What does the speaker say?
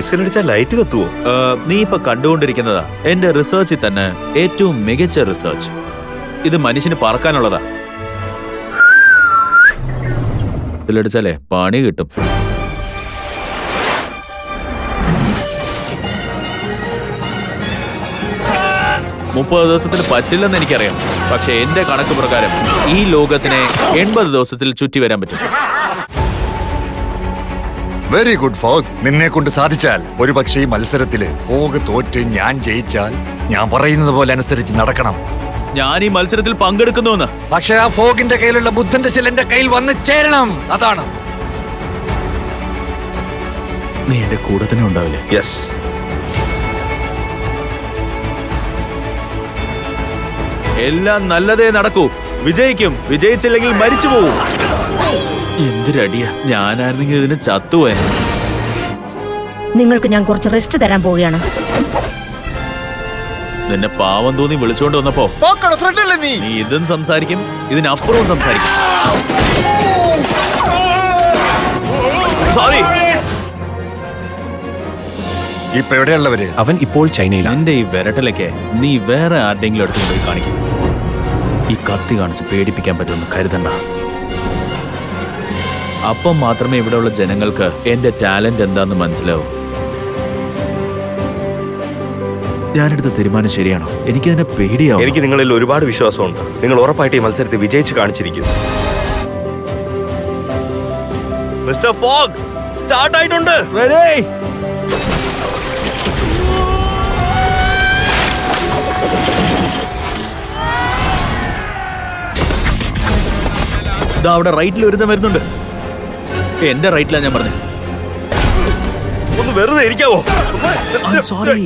വിസിലടിച്ചാൽ light കത്തുവോ? നീ ഇപ്പൊ കണ്ടുകൊണ്ടിരിക്കുന്നതാ. എന്റെ റിസർച്ചിൽ തന്നെ ഏറ്റവും മികച്ച റിസർച്ച് ഇത് മനുഷ്യന് പറക്കാനുള്ളതാ. വിസിലടിച്ചാലേ പണി കിട്ടും. മുപ്പത് ദിവസത്തിന് പറ്റില്ലെന്ന് എനിക്കറിയാം. പക്ഷെ എന്റെ കണക്ക് പ്രകാരം ഈ ലോകത്തിനെ എൺപത് ദിവസത്തിൽ ചുറ്റി വരാൻ പറ്റും. വെരി ഗുഡ് ഫോഗ് നിന്നെ കൊണ്ട് സാധിച്ചാൽ ഒരു പക്ഷേ ഈ മത്സരത്തിൽ ഫോഗ് തോറ്റ് ഞാൻ ജയിച്ചാൽ ഞാൻ പറയുന്നത് പോലെ അനുസരിച്ച് നടക്കണം. ഞാൻ ഈ മത്സരത്തിൽ പങ്കെടുക്കുന്നുവെന്ന്. പക്ഷെ ആ ഫോഗിന്റെ കയ്യിലുള്ള ബുദ്ധന്റെ ചില എന്റെ കയ്യിൽ വന്ന് ചേരണം. അതാണ്. നീ എന്റെ കൂടെ തന്നെ ഉണ്ടാവില്ലേ? യെസ് എല്ലാം നല്ലതേ നടക്കൂ. വിജയിക്കും. വിജയിച്ചില്ലെങ്കിൽ മരിച്ചു പോകും എന്തൊരടിയാ ഞാനായിരുന്നെങ്കിൽ ഇതിന് ചത്തുപോയ. നിങ്ങൾക്ക് ഞാൻ കുറച്ച് റെസ്റ്റ് തരാൻ പോവുകയാണ്. നിന്നെ പാവം തോന്നി വിളിച്ചോണ്ട് വന്നപ്പോ നീ? നീ ഇതും സംസാരിക്കും ഇതിനപ്പുറവും സംസാരിക്കും. സോറി ഇപ്പൊ എവിടെയുള്ളവര്? അവൻ ഇപ്പോൾ ചൈനയിലാണ്. നിന്റെ ഈ വിരട്ടലൊക്കെ നീ വേറെ ആരുടെങ്കിലും അടുത്ത് പോയി കാണിക്കും. ഈ കത്തി കാണിച്ച് പേടിപ്പിക്കാൻ പറ്റുമെന്ന് കരുതണ്ട. അപ്പം മാത്രമേ ഇവിടെയുള്ള ജനങ്ങൾക്ക് എന്റെ ടാലന്റ് എന്താന്ന് മനസ്സിലാവൂ. ഞാനെടുത്ത തീരുമാനം ശരിയാണോ? എനിക്ക് എനിക്കതിനെ പേടിയാവും എനിക്ക് നിങ്ങളിൽ ഒരുപാട് വിശ്വാസമുണ്ട്. നിങ്ങൾ ഉറപ്പായിട്ട് ഈ മത്സരത്തിൽ വിജയിച്ച് കാണിച്ചിരിക്കും. മിസ്റ്റർ ഫോഗ് സ്റ്റാർട്ട് ആയിട്ടുണ്ട്. ഇതാ അവിടെ റൈറ്റിൽ ഒരുത്തം വരുന്നുണ്ട്. എന്റെ റൈറ്റിലാ ഞാൻ പറഞ്ഞത് ഒന്ന് വെറുതെ ഇരിക്കാവോ? സോറി